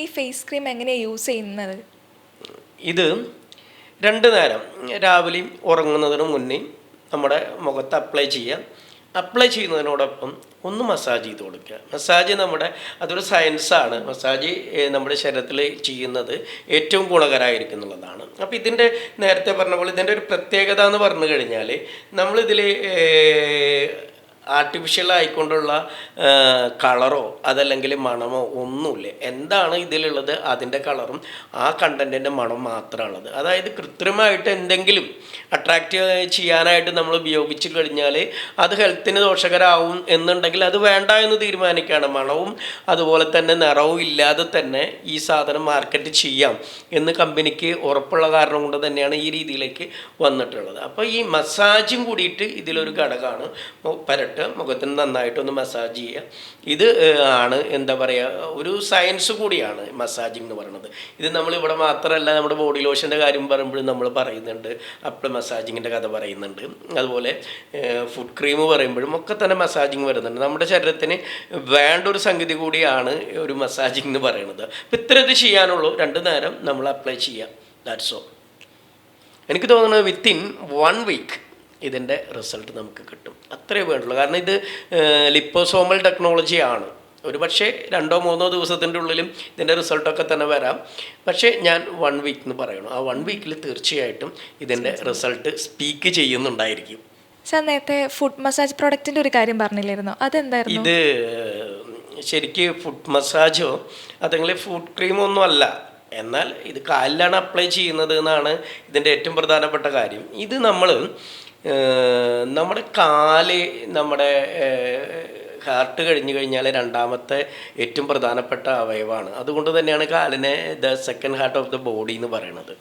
ഈ face cream എങ്ങനെയാണ് use ചെയ്യുന്നത്? ഇത് രണ്ട് നേരം രാവിലെയും ഉറങ്ങുന്നതിന് മുന്നേ നമ്മുടെ മുഖത്ത് അപ്ലൈ ചെയ്യാം അപ്ലൈ ചെയ്യുന്നതിനോടൊപ്പം ഒന്ന് മസാജ് ചെയ്ത് കൊടുക്കുക. മസാജ് നമ്മുടെ അതൊരു സയൻസാണ് മസാജ് നമ്മുടെ ശരീരത്തിൽ ചെയ്യുന്നത് ഏറ്റവും ഗുണകരമായിരിക്കും എന്നുള്ളതാണ്. അപ്പോൾ ഇതിന്റെ നേരത്തെ പറഞ്ഞ പോലെ ഇതിന്റെ ഒരു പ്രത്യേകത എന്ന് പറഞ്ഞു കഴിഞ്ഞാൽ നമ്മളിതിൽ ആർട്ടിഫിഷ്യൽ ആയിക്കൊണ്ടുള്ള കളറോ അതല്ലെങ്കിൽ മണമോ ഒന്നുമില്ല. എന്താണ് ഇതിലുള്ളത്? അതിന്റെ കളറും ആ കണ്ടന്റിന്റെ മണം മാത്രമാണുള്ളത്. അതായത് കൃത്രിമമായിട്ട് എന്തെങ്കിലും അട്രാക്റ്റ് ചെയ്യാനായിട്ട് നമ്മൾ ഉപയോഗിച്ച് കഴിഞ്ഞാൽ അത് ഹെൽത്തിന് ദോഷകരാവും എന്നുണ്ടെങ്കിൽ അത് വേണ്ട എന്ന് തീരുമാനിക്കുകയാണ്. മണവും അതുപോലെ തന്നെ നിറവും ഇല്ലാതെ തന്നെ ഈ സാധനം മാർക്കറ്റ് ചെയ്യാം എന്ന് കമ്പനിക്ക് ഉറപ്പുള്ള കാരണം കൊണ്ട് തന്നെയാണ് ഈ രീതിയിലേക്ക് വന്നിട്ടുള്ളത്. അപ്പോൾ ഈ മസാജും കൂടിയിട്ട് ഇതിലൊരു ഘടകമാണ്. മു- പരട്ട് മുഖത്തിന് നന്നായിട്ടൊന്ന് മസാജ് ചെയ്യുക. ഇത് ആണ് എന്താ പറയുക ഒരു സയൻസ് കൂടിയാണ് മസാജിങ് എന്ന് പറയുന്നത്. ഇത് നമ്മളിവിടെ മാത്രമല്ല നമ്മുടെ ബോഡി ലോഷന്റെ കാര്യം പറയുമ്പോഴും നമ്മൾ പറയുന്നുണ്ട്. അപ്പിൾ മസാജിങ്ങിന്റെ കഥ പറയുന്നുണ്ട്. അതുപോലെ ഫുഡ് ക്രീം പറയുമ്പോഴും ഒക്കെ തന്നെ മസാജിങ് വരുന്നുണ്ട്. നമ്മുടെ ശരീരത്തിന് വേണ്ട ഒരു സംഗതി കൂടിയാണ് ഒരു മസാജിങ് എന്ന് പറയുന്നത്. അപ്പം ഇത്ര ഇത് ചെയ്യാനുള്ളൂ. രണ്ട് നേരം നമ്മൾ അപ്ലൈ ചെയ്യുക. ദാറ്റ്സ് ഓൾ എനിക്ക് തോന്നുന്നത് വിത്തിൻ വൺ വീക്ക് ഇതിന്റെ റിസൾട്ട് നമുക്ക് കിട്ടും. അത്രേ വേണ്ടുള്ളൂ. കാരണം ഇത് ലിപ്പോസോമൽ ടെക്നോളജി ആണ്. ഒരു പക്ഷേ രണ്ടോ മൂന്നോ ദിവസത്തിന്റെ ഉള്ളിലും ഇതിന്റെ റിസൾട്ടൊക്കെ തന്നെ വരാം. പക്ഷേ ഞാൻ വൺ വീക്ക് എന്ന് പറയണം ആ വൺ വീക്കിൽ തീർച്ചയായിട്ടും ഇതിന്റെ റിസൾട്ട് സ്പീക്ക് ചെയ്യുന്നുണ്ടായിരിക്കും. സാർ നേരത്തെ ഫുഡ് മസാജ് പ്രോഡക്റ്റിന്റെ ഒരു കാര്യം പറഞ്ഞില്ലായിരുന്നു? അതെന്തായിരുന്നു? ഇത് ശരിക്ക് ഫുഡ് മസാജോ അതെങ്കിൽ ഫുഡ് ക്രീമോ ഒന്നും അല്ല. എന്നാൽ ഇത് കാലിലാണ് അപ്ലൈ ചെയ്യുന്നത് എന്നാണ് ഇതിന്റെ ഏറ്റവും പ്രധാനപ്പെട്ട കാര്യം. ഇത് നമ്മൾ നമ്മുടെ കാൽ നമ്മുടെ ഹാർട്ട് കഴിഞ്ഞു കഴിഞ്ഞാൽ രണ്ടാമത്തെ ഏറ്റവും പ്രധാനപ്പെട്ട അവയവമാണ് അതുകൊണ്ട് തന്നെയാണ് കാലിനെ the second heart of the body എന്ന് പറയുന്നത്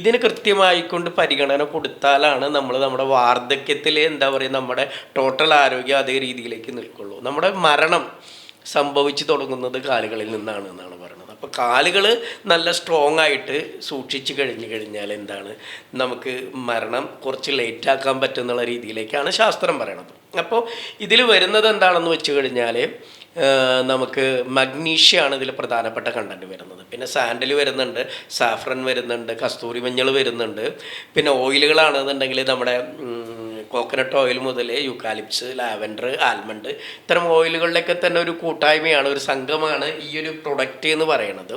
ഇതിന് കൃത്യമായിക്കൊണ്ട് പരിഗണന കൊടുത്താലാണ് നമ്മൾ നമ്മുടെ വാർദ്ധക്യത്തിൽ എന്താ പറയുക നമ്മുടെ ടോട്ടൽ ആരോഗ്യം അതേ രീതിയിലേക്ക് നിൽക്കുള്ളൂ. നമ്മുടെ മരണം സംഭവിച്ചു തുടങ്ങുന്നത് കാലുകളിൽ നിന്നാണ് എന്നാണ് അപ്പോൾ കാലുകൾ നല്ല സ്ട്രോങ് ആയിട്ട് സൂക്ഷിച്ചു കഴിഞ്ഞു കഴിഞ്ഞാൽ എന്താണ്? നമുക്ക് മരണം കുറച്ച് ലേറ്റാക്കാൻ പറ്റുന്നുള്ള രീതിയിലേക്കാണ് ശാസ്ത്രം പറയണത്. അപ്പോൾ ഇതിൽ വരുന്നത് എന്താണെന്ന് വെച്ച് കഴിഞ്ഞാൽ നമുക്ക് മഗ്നീഷ്യമാണ് ഇതിൽ പ്രധാനപ്പെട്ട കണ്ടന്റ് വരുന്നത്. പിന്നെ സാൻഡൽ വരുന്നുണ്ട് സാഫ്രൻ വരുന്നുണ്ട് കസ്തൂരി മഞ്ഞൾ വരുന്നുണ്ട്. പിന്നെ ഓയിലുകളാണെന്നുണ്ടെങ്കിൽ നമ്മുടെ കോക്കനട്ട് ഓയിൽ മുതൽ യുക്കാലിപ്സ് ലാവൻഡർ ആൽമണ്ട് ഇത്തരം ഓയിലുകളിലൊക്കെ തന്നെ ഒരു കൂട്ടായ്മയാണ് ഒരു സംഘമാണ് ഈ ഒരു പ്രൊഡക്റ്റ് എന്ന് പറയുന്നത്.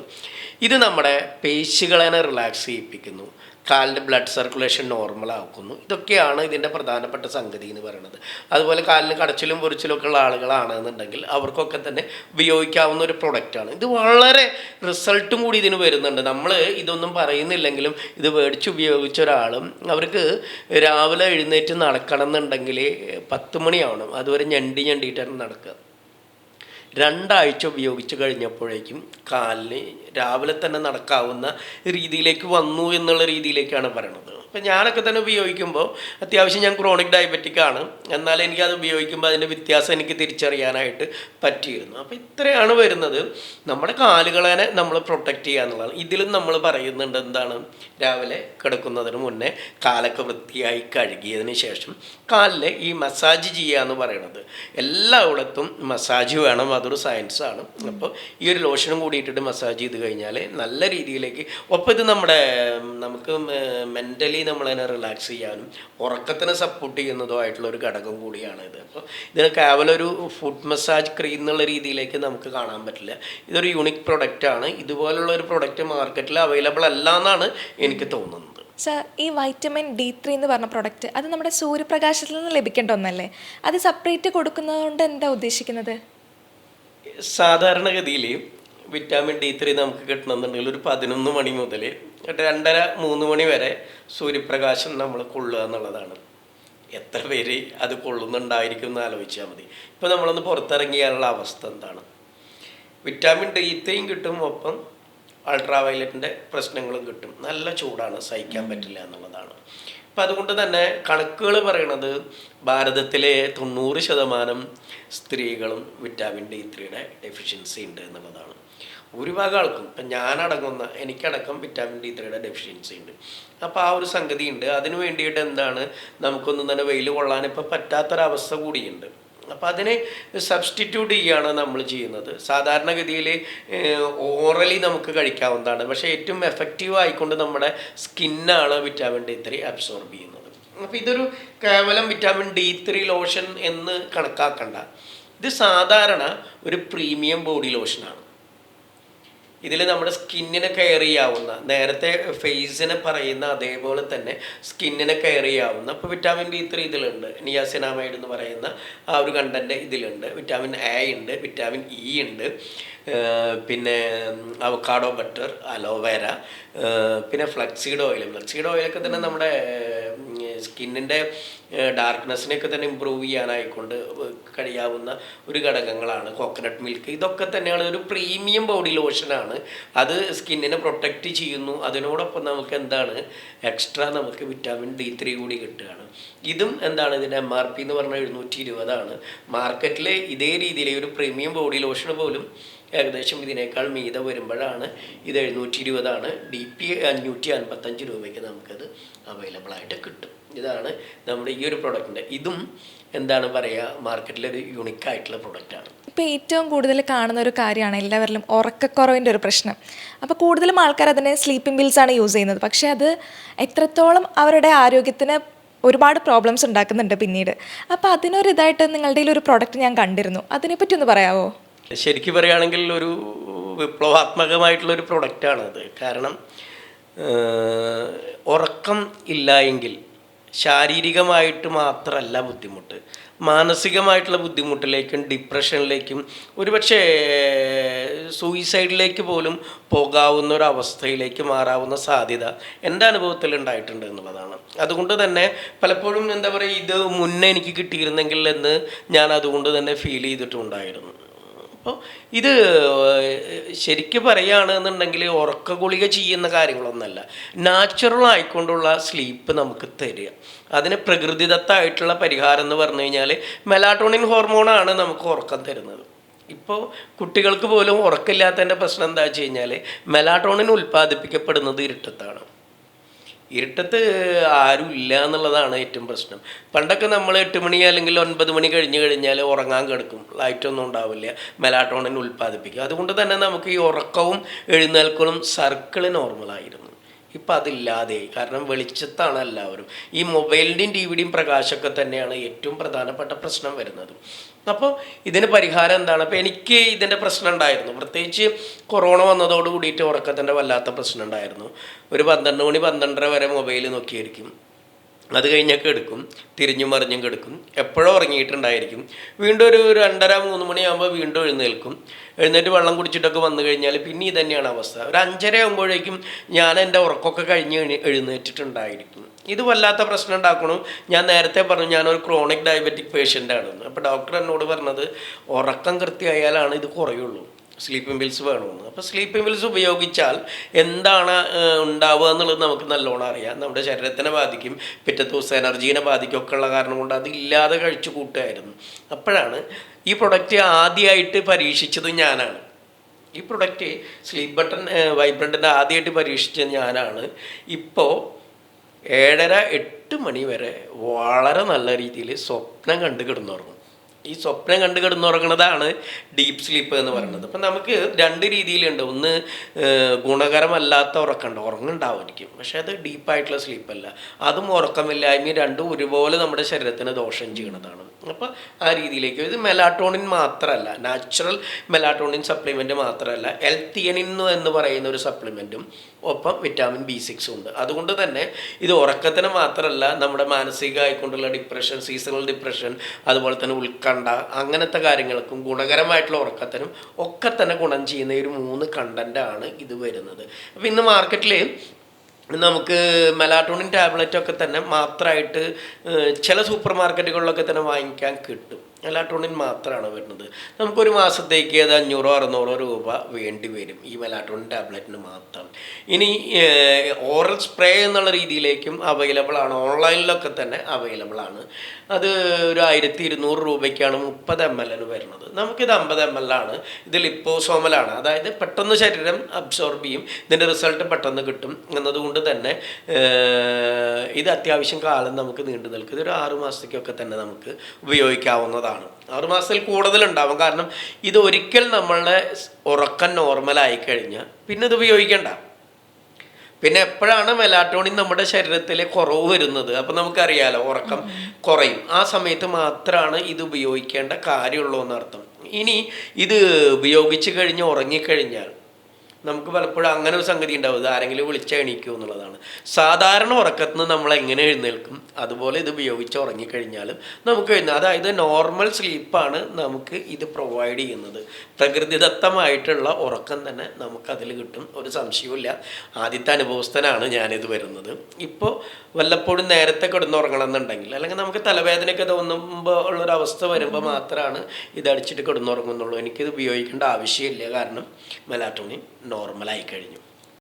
ഇത് നമ്മുടെ പേശികളെ റിലാക്സ് ചെയ്യിപ്പിക്കുന്നു. കാലിന്റെ ബ്ലഡ് സർക്കുലേഷൻ നോർമൽ ആക്കുന്നു. ഇതൊക്കെയാണ് ഇതിന്റെ പ്രധാനപ്പെട്ട സംഗതി എന്ന് പറയുന്നത്. അതുപോലെ കാലിന് കടച്ചിലും പൊറിച്ചിലും ഒക്കെ ഉള്ള ആളുകളാണെന്നുണ്ടെങ്കിൽ അവർക്കൊക്കെ തന്നെ ഉപയോഗിക്കാവുന്ന ഒരു പ്രൊഡക്റ്റാണ് ഇത് വളരെ റിസൾട്ടും കൂടി ഇതിന് വരുന്നുണ്ട്. നമ്മൾ ഇതൊന്നും പറയുന്നില്ലെങ്കിലും ഇത് മേടിച്ച് ഉപയോഗിച്ച ഒരാളും അവർക്ക് രാവിലെ എഴുന്നേറ്റ് നടക്കണം എന്നുണ്ടെങ്കിൽ പത്ത് മണിയാവണം. അതുവരെ ഞണ്ടി ഞണ്ടിയിട്ടാണ് നടക്കുക. രണ്ടാഴ്ച ഉപയോഗിച്ച് കഴിഞ്ഞപ്പോഴേക്കും കാലിന് രാവിലെ തന്നെ നടക്കാവുന്ന രീതിയിലേക്ക് വന്നു എന്നുള്ള രീതിയിലേക്കാണ് പറയണത്. അപ്പം ഞാനൊക്കെ തന്നെ ഉപയോഗിക്കുമ്പോൾ അത്യാവശ്യം ഞാൻ ക്രോണിക് ഡയബറ്റിക് ആണ്. എന്നാൽ എനിക്കത് ഉപയോഗിക്കുമ്പോൾ അതിന്റെ വ്യത്യാസം എനിക്ക് തിരിച്ചറിയാനായിട്ട് പറ്റിയിരുന്നു. അപ്പോൾ ഇത്രയാണ് വരുന്നത്. നമ്മുടെ കാലുകളെ നമ്മൾ പ്രൊട്ടക്റ്റ് ചെയ്യുക എന്നുള്ളതാണ്. ഇതിലും നമ്മൾ പറയുന്നുണ്ട് എന്താണ്? രാവിലെ കിടക്കുന്നതിന് മുന്നേ കാലൊക്കെ വൃത്തിയായി കഴുകിയതിന് ശേഷം കാലിൽ ഈ മസാജ് ചെയ്യുക എന്ന് പറയുന്നത് എല്ലായിടത്തും മസാജ് വേണം. അതൊരു സയൻസാണ് അപ്പോൾ ഈ ഒരു ലോഷനും കൂടിയിട്ടിട്ട് മസാജ് ചെയ്ത് കഴിഞ്ഞാൽ നല്ല രീതിയിലേക്ക് ഒപ്പം ഇത് നമ്മുടെ നമുക്ക് മെന്റലി നമ്മളതിനെ റിലാക്സ് ചെയ്യാനും ഉറക്കത്തിനെ സപ്പോർട്ട് ചെയ്യുന്നതും ആയിട്ടുള്ള ഒരു ഘടകം കൂടിയാണ് ഇത്. അപ്പോൾ ഇത് കേവലം ഒരു ഫുഡ് മസാജ് ക്രീം എന്നുള്ള രീതിയിലേക്ക് നമുക്ക് കാണാൻ പറ്റില്ല. ഇതൊരു യൂണിക് ആണ്. ഇതുപോലുള്ള ഒരു പ്രൊഡക്റ്റ് മാർക്കറ്റിൽ അവൈലബിൾ അല്ല എന്നാണ് എനിക്ക് തോന്നുന്നത്. സർ ഈ വൈറ്റമിൻ ഡി ത്രീ എന്ന് പറഞ്ഞ പ്രൊഡക്റ്റ് അത് നമ്മുടെ സൂര്യപ്രകാശത്തിൽ നിന്ന് ലഭിക്കേണ്ട ഒന്നല്ലേ? അത് സെപ്പറേറ്റ് കൊടുക്കുന്നതുകൊണ്ട് എന്താ ഉദ്ദേശിക്കുന്നത്? സാധാരണഗതിയിൽ വിറ്റാമിൻ ഡി ത്രീ നമുക്ക് കിട്ടണമെന്നുണ്ടെങ്കിൽ ഒരു പതിനൊന്ന് മണി മുതൽ രണ്ടര മൂന്ന് മണി വരെ സൂര്യപ്രകാശം നമ്മൾ കൊള്ളുക എന്നുള്ളതാണ്. എത്ര പേര് അത് കൊള്ളുന്നുണ്ടായിരിക്കും എന്ന് ആലോചിച്ചാൽ മതി. ഇപ്പോൾ നമ്മളൊന്ന് പുറത്തിറങ്ങിയാലുള്ള അവസ്ഥ എന്താണ്? വിറ്റാമിൻ ഡി ത്രീയും കിട്ടും ഒപ്പം അൾട്രാവയലറ്റിന്റെ പ്രശ്നങ്ങളും കിട്ടും. നല്ല ചൂടാണ് സഹിക്കാൻ പറ്റില്ല എന്നുള്ളതാണ്. അപ്പം അതുകൊണ്ട് തന്നെ കണക്കുകൾ പറയണത് ഭാരതത്തിലെ തൊണ്ണൂറ് ശതമാനം സ്ത്രീകളും വിറ്റാമിൻ ഡി ത്രീയുടെ ഡെഫിഷ്യൻസി ഉണ്ട് എന്നുള്ളതാണ്. ഭൂരിഭാഗം ആൾക്കും ഇപ്പം ഞാനടങ്ങുന്ന എനിക്കടക്കം വിറ്റാമിൻ ഡി ത്രീയുടെ ഡെഫിഷ്യൻസി ഉണ്ട്. അപ്പോൾ ആ ഒരു സംഗതി ഉണ്ട് അതിന് വേണ്ടിയിട്ട് എന്താണ്? നമുക്കൊന്നും തന്നെ വെയിൽ കൊള്ളാൻ ഇപ്പം പറ്റാത്തൊരവസ്ഥ കൂടിയുണ്ട്. അപ്പോൾ അതിനെ സബ്സ്റ്റിറ്റ്യൂട്ട് ചെയ്യുകയാണ് നമ്മൾ ചെയ്യുന്നത്. സാധാരണഗതിയിൽ ഓറലി നമുക്ക് കഴിക്കാവുന്നതാണ്. പക്ഷേ ഏറ്റവും എഫക്റ്റീവ് ആയിക്കൊണ്ട് നമ്മുടെ സ്കിന്നാണ് വിറ്റാമിൻ ഡി ത്രീ അബ്സോർബ് ചെയ്യുന്നത്. അപ്പോൾ ഇതൊരു കേവലം വിറ്റാമിൻ ഡി ത്രീ ലോഷൻ എന്ന് കണക്കാക്കണ്ട. ഇത് സാധാരണ ഒരു പ്രീമിയം ബോഡി ലോഷനാണ് ഇതിൽ നമ്മുടെ സ്കിന്നിനെ കെയർ ചെയ്യാവുന്ന നേരത്തെ ഫേസിനെ പറയുന്ന അതേപോലെ തന്നെ സ്കിന്നിനെ കെയർ ചെയ്യാവുന്ന ഇപ്പോൾ വിറ്റാമിൻ ബി ത്രീ ഇതിലുണ്ട് നിയാസിനാമൈഡ് എന്ന് പറയുന്ന ആ ഒരു കണ്ടന്റ് ഇതിലുണ്ട്. വിറ്റാമിൻ എ ഉണ്ട് വിറ്റാമിൻ ഇ ഉണ്ട് പിന്നെ അവക്കാഡോ ബട്ടർ അലോവേര പിന്നെ ഫ്ലക്സീഡ് ഓയിൽ. ഫ്ലക്സീഡ് ഓയിലൊക്കെ തന്നെ നമ്മുടെ സ്കിന്നിന്റെ ഡാർക്ക്നെസ്സിനെയൊക്കെ തന്നെ ഇമ്പ്രൂവ് ചെയ്യാനായിക്കൊണ്ട് കഴിയാവുന്ന ഒരു ഘടകങ്ങളാണ് കോക്കനട്ട് മിൽക്ക്. ഇതൊക്കെ തന്നെയാണ് ഒരു പ്രീമിയം ബോഡി ലോഷനാണ്. അത് സ്കിന്നിനെ പ്രൊട്ടക്റ്റ് ചെയ്യുന്നു. അതിനോടൊപ്പം നമുക്ക് എന്താണ് എക്സ്ട്രാ നമുക്ക് വിറ്റാമിൻ ഡി ത്രീ കൂടി കിട്ടുകയാണ്. ഇതും എന്താണ് ഇതിന്റെ എം ആർ പി എന്ന് പറഞ്ഞാൽ എഴുന്നൂറ്റി ഇരുപതാണ് മാർക്കറ്റിൽ ഇതേ രീതിയിലെ ഒരു പ്രീമിയം ബോഡി ലോഷൻ പോലും ഏകദേശം ഇതിനേക്കാൾ മീത വരുമ്പോഴാണ് ഇത് എഴുന്നൂറ്റി ഇരുപതാണ് ഡി പി അഞ്ഞൂറ്റി അൻപത്തഞ്ച് രൂപയ്ക്ക് നമുക്കത് അവൈലബിളായിട്ട് കിട്ടും. ഇതാണ് നമ്മുടെ ഈ ഒരു പ്രൊഡക്റ്റിന്റെ ഇതും എന്താണ് പറയുക മാർക്കറ്റിലൊരു യുണിക് ആയിട്ടുള്ള പ്രൊഡക്റ്റാണ് ഇപ്പോൾ ഏറ്റവും കൂടുതൽ കാണുന്ന ഒരു കാര്യമാണ് എല്ലാവരിലും ഉറക്കക്കുറവിന്റെ ഒരു പ്രശ്നം. അപ്പോൾ കൂടുതലും ആൾക്കാർ അതിനെ സ്ലീപ്പിംഗ് പിൽസ് ആണ് യൂസ് ചെയ്യുന്നത്. പക്ഷേ അത് എത്രത്തോളം അവരുടെ ആരോഗ്യത്തിന് ഒരുപാട് പ്രോബ്ലംസ് ഉണ്ടാക്കുന്നുണ്ട് പിന്നീട്. അപ്പോൾ അതിനൊരിതായിട്ട് നിങ്ങളുടെ ഒരു പ്രോഡക്റ്റ് ഞാൻ കണ്ടിരുന്നു. അതിനെപ്പറ്റി ഒന്ന് പറയാമോ ശരിക്കും പറയുകയാണെങ്കിൽ ഒരു വിപ്ലവാത്മകമായിട്ടുള്ള ഒരു പ്രൊഡക്റ്റാണത് കാരണം ഉറക്കം ഇല്ല എങ്കിൽ ശാരീരികമായിട്ട് മാത്രമല്ല ബുദ്ധിമുട്ട്. മാനസികമായിട്ടുള്ള ബുദ്ധിമുട്ടിലേക്കും ഡിപ്രഷനിലേക്കും ഒരുപക്ഷെ സൂയിസൈഡിലേക്ക് പോലും പോകാവുന്ന ഒരു അവസ്ഥയിലേക്ക് മാറാവുന്ന സാധ്യത എന്റെ അനുഭവത്തിൽ ഉണ്ടായിട്ടുണ്ട് എന്നുള്ളതാണ്. അതുകൊണ്ട് തന്നെ പലപ്പോഴും എന്താ പറയുക ഇത് മുന്നേ എനിക്ക് കിട്ടിയിരുന്നെങ്കിൽ എന്ന് ഞാൻ അതുകൊണ്ട് തന്നെ ഫീൽ ചെയ്തിട്ടുണ്ടായിരുന്നു. അപ്പോൾ ഇത് ശരിക്കും പറയുകയാണെന്നുണ്ടെങ്കിൽ ഉറക്ക ഗുളിക ചെയ്യുന്ന കാര്യങ്ങളൊന്നല്ല. നാച്ചുറൽ ആയിക്കൊണ്ടുള്ള സ്ലീപ്പ് നമുക്ക് തരിക. അതിന് പ്രകൃതിദത്തായിട്ടുള്ള പരിഹാരം എന്ന് പറഞ്ഞു കഴിഞ്ഞാൽ മെലാട്ടോണിൻ ഹോർമോണാണ് നമുക്ക് ഉറക്കം തരുന്നത്. ഇപ്പോൾ കുട്ടികൾക്ക് പോലും ഉറക്കമില്ലാത്തതിന്റെ പ്രശ്നം എന്താ വെച്ച് കഴിഞ്ഞാൽ മെലാട്ടോണിൻ ഉൽപ്പാദിപ്പിക്കപ്പെടുന്നത് ഇരുട്ടത്താണ്. ഇരുട്ടത്ത് ആരും ഇല്ല എന്നുള്ളതാണ് ഏറ്റവും പ്രശ്നം. പണ്ടൊക്കെ നമ്മൾ എട്ട് മണി അല്ലെങ്കിൽ ഒൻപത് മണി കഴിഞ്ഞ് കഴിഞ്ഞാൽ ഉറങ്ങാൻ കിടക്കും. ലൈറ്റൊന്നും ഉണ്ടാവില്ല. മെലാട്ടോണിൻ ഉൽപ്പാദിപ്പിക്കും. അതുകൊണ്ട് തന്നെ നമുക്ക് ഈ ഉറക്കവും എഴുന്നേൽക്കലും സർക്കിൾ നോർമലായിരുന്നു ഇപ്പം അതില്ലാതെ കാരണം വെളിച്ചത്താണ് എല്ലാവരും. ഈ മൊബൈലിന്റെയും ടി വിയുടെയും പ്രകാശമൊക്കെ തന്നെയാണ് ഏറ്റവും പ്രധാനപ്പെട്ട പ്രശ്നം വരുന്നത്. അപ്പോൾ ഇതിന് പരിഹാരം എന്താണ്? അപ്പോൾ എനിക്ക് ഇതിന്റെ പ്രശ്നം ഉണ്ടായിരുന്നു. പ്രത്യേകിച്ച് കൊറോണ വന്നതോട് കൂടിയിട്ട് ഉറക്കത്തിന്റെ വല്ലാത്ത പ്രശ്നം ഉണ്ടായിരുന്നു. ഒരു പന്ത്രണ്ട് മണി പന്ത്രണ്ടര വരെ മൊബൈൽ നോക്കിയായിരിക്കും. അത് കഴിഞ്ഞൊക്കെ എടുക്കും തിരിഞ്ഞും മറിഞ്ഞും കിടക്കും. എപ്പോഴും ഉറങ്ങിയിട്ടുണ്ടായിരിക്കും. വീണ്ടും ഒരു രണ്ടര മൂന്ന് മണിയാകുമ്പോൾ വീണ്ടും എഴുന്നേൽക്കും. എഴുന്നേറ്റ് വെള്ളം കുടിച്ചിട്ടൊക്കെ വന്നു കഴിഞ്ഞാൽ പിന്നെ ഇത് തന്നെയാണ് അവസ്ഥ. ഒരു അഞ്ചര ആകുമ്പോഴേക്കും ഞാൻ എന്റെ ഉറക്കമൊക്കെ കഴിഞ്ഞ് എഴുന്നേറ്റിട്ടുണ്ടായിരിക്കും. ഇത് വല്ലാത്ത പ്രശ്നം ഉണ്ടാക്കണം. ഞാൻ നേരത്തെ പറഞ്ഞു ഞാനൊരു ക്രോണിക് ഡയബറ്റിക് പേഷ്യന്റ് ആണെന്ന് അപ്പോൾ ഡോക്ടർ എന്നോട് പറഞ്ഞത് ഉറക്കം കൃത്യമായാലാണ് ഇത് കുറയുള്ളൂ. സ്ലീപ്പിംഗ് പിൽസ് വേണമെന്ന്. അപ്പോൾ സ്ലീപ്പിംഗ് പിൽസ് ഉപയോഗിച്ചാൽ എന്താണ് ഉണ്ടാവുക എന്നുള്ളത് നമുക്ക് നല്ലോണം അറിയാം. നമ്മുടെ ശരീരത്തിനെ ബാധിക്കും പിറ്റത്തെ ദിവസം എനർജീനെ ബാധിക്കും ഒക്കെ ഉള്ള കാരണം കൊണ്ട് അതില്ലാതെ കഴിച്ചു കൂട്ടുമായിരുന്നു അപ്പോഴാണ് ഈ പ്രൊഡക്റ്റ് ആദ്യമായിട്ട് പരീക്ഷിച്ചത് ഞാനാണ്. ഈ പ്രൊഡക്റ്റ് സ്ലീപ്പ് ബട്ടൺ വൈബ്രന്റിന്റെ ആദ്യമായിട്ട് പരീക്ഷിച്ചത് ഞാനാണ്. ഇപ്പോൾ ഏഴര എട്ട് മണി വരെ വളരെ നല്ല രീതിയിൽ സ്വപ്നം കണ്ട് കിടന്നുറങ്ങും. ഈ സ്വപ്നം കണ്ട് കിടന്നുറങ്ങുന്നതാണ് ഡീപ്പ് സ്ലീപ്പ് എന്ന് പറയുന്നത്. അപ്പം നമുക്ക് രണ്ട് രീതിയിലുണ്ട്. ഒന്ന് ഗുണകരമല്ലാത്ത ഉറക്കമുണ്ട്. ഉറങ്ങുണ്ടാവുമായിരിക്കും പക്ഷേ അത് ഡീപ്പായിട്ടുള്ള സ്ലീപ്പല്ല അതും ഉറക്കമില്ലായ്മയും രണ്ടും ഒരുപോലെ നമ്മുടെ ശരീരത്തിന് ദോഷം ചെയ്യണതാണ്. അപ്പോൾ ആ രീതിയിലേക്ക് ഇത് മെലാട്ടോണിൻ മാത്രമല്ല. നാച്ചുറൽ മെലാട്ടോണിൻ സപ്ലിമെന്റ് മാത്രമല്ല. എൽ എന്ന് പറയുന്ന ഒരു സപ്ലിമെന്റും ഒപ്പം വിറ്റാമിൻ ബി സിക്സും ഉണ്ട്. അതുകൊണ്ട് തന്നെ ഇത് ഉറക്കത്തിന് മാത്രമല്ല നമ്മുടെ മാനസികമായിക്കൊണ്ടുള്ള ഡിപ്രഷൻ സീസണൽ ഡിപ്രഷൻ അതുപോലെ തന്നെ ഉത്കണ്ഠ അങ്ങനത്തെ കാര്യങ്ങൾക്കും ഗുണകരമായിട്ടുള്ള ഉറക്കത്തിനും ഒക്കെ തന്നെ ഗുണം ചെയ്യുന്ന ഒരു മൂന്ന് കണ്ടന്റാണ് ഇത് വരുന്നത്. അപ്പോൾ ഇന്ന് മാർക്കറ്റിൽ നമുക്ക് മെലാട്ടോണിൻ ടാബ്ലറ്റൊക്കെ തന്നെ മാത്രമായിട്ട് ചില സൂപ്പർ മാർക്കറ്റുകളിലൊക്കെ തന്നെ വാങ്ങിക്കാൻ കിട്ടും. മെലാട്ടോണിൻ മാത്രമാണ് വരുന്നത്. നമുക്കൊരു മാസത്തേക്ക് അത് അഞ്ഞൂറോ അറുന്നൂറോ രൂപ വേണ്ടി വരും ഈ മെലാട്ടോണിൻ ടാബ്ലറ്റിന് മാത്രം. ഇനി ഓറൽ സ്പ്രേ എന്നുള്ള രീതിയിലേക്കും അവൈലബിൾ ആണ്. ഓൺലൈനിലൊക്കെ തന്നെ അവൈലബിൾ ആണ്. അത് ഒരു ആയിരത്തി ഇരുന്നൂറ് രൂപയ്ക്കാണ് മുപ്പത് എം എന്ന് വരുന്നത്. നമുക്കിത് അമ്പത് എം എൽ ആണ്. ഇത് ലിപ്പോസോമലാണ് അതായത് പെട്ടെന്ന് ശരീരം അബ്സോർബ് ചെയ്യും. ഇതിന്റെ റിസൾട്ട് പെട്ടെന്ന് കിട്ടും. എന്നതുകൊണ്ട് തന്നെ ഇത് അത്യാവശ്യം കാലം നമുക്ക് നീണ്ടു നിൽക്കും. ഇതൊരു ആറ് മാസത്തേക്കൊക്കെ തന്നെ നമുക്ക് ഉപയോഗിക്കാവുന്നതാണ്. എന്നുള്ളതാണ് ആറ് മാസത്തിൽ കൂടുതൽ കാരണം ഇത് ഒരിക്കൽ നമ്മളുടെ ഉറക്കം നോർമലായി കഴിഞ്ഞാൽ പിന്നെ ഇത് ഉപയോഗിക്കണ്ട. പിന്നെ എപ്പോഴാണ് മെലാറ്റോണിൻ നമ്മുടെ ശരീരത്തിൽ കുറവ് വരുന്നത്? അപ്പം നമുക്കറിയാലോ ഉറക്കം കുറയും. ആ സമയത്ത് മാത്രമാണ് ഇത് ഉപയോഗിക്കേണ്ട കാര്യമുള്ളൂ എന്നർത്ഥം. ഇനി ഇത് ഉപയോഗിച്ച് കഴിഞ്ഞ് ഉറങ്ങിക്കഴിഞ്ഞാൽ നമുക്ക് പലപ്പോഴും അങ്ങനെ ഒരു സംഗതി ഉണ്ടാവും. ഇത് ആരെങ്കിലും വിളിച്ച് എണീക്കൂ എന്നുള്ളതാണ്. സാധാരണ ഉറക്കത്തിന് നമ്മൾ എങ്ങനെ എഴുന്നേൽക്കും? അതുപോലെ ഇത് ഉപയോഗിച്ച് ഉറങ്ങിക്കഴിഞ്ഞാലും നമുക്ക് അതായത് നോർമൽ സ്ലീപ്പാണ് നമുക്ക് ഇത് പ്രൊവൈഡ് ചെയ്യുന്നത്. പ്രകൃതിദത്തമായിട്ടുള്ള ഉറക്കം തന്നെ നമുക്ക് അതിൽ കിട്ടും. ഒരു സംശയവുമില്ല. ആദ്യത്തെ അനുഭവസ്ഥനാണ് ഞാനിത് വരുന്നത്. ഇപ്പോൾ വല്ലപ്പോഴും നേരത്തെ കിടന്നുറങ്ങണം എന്നുണ്ടെങ്കിൽ അല്ലെങ്കിൽ നമുക്ക് തലവേദനയൊക്കെ തോന്നുമ്പോൾ ഉള്ളൊരവസ്ഥ വരുമ്പോൾ മാത്രമാണ് ഇത് അടിച്ചിട്ട് കിടന്നുറങ്ങുന്നുള്ളൂ. എനിക്കിത് ഉപയോഗിക്കേണ്ട ആവശ്യമില്ല. കാരണം മെലാറ്റോണിൻ നോർമലായി കഴിഞ്ഞു.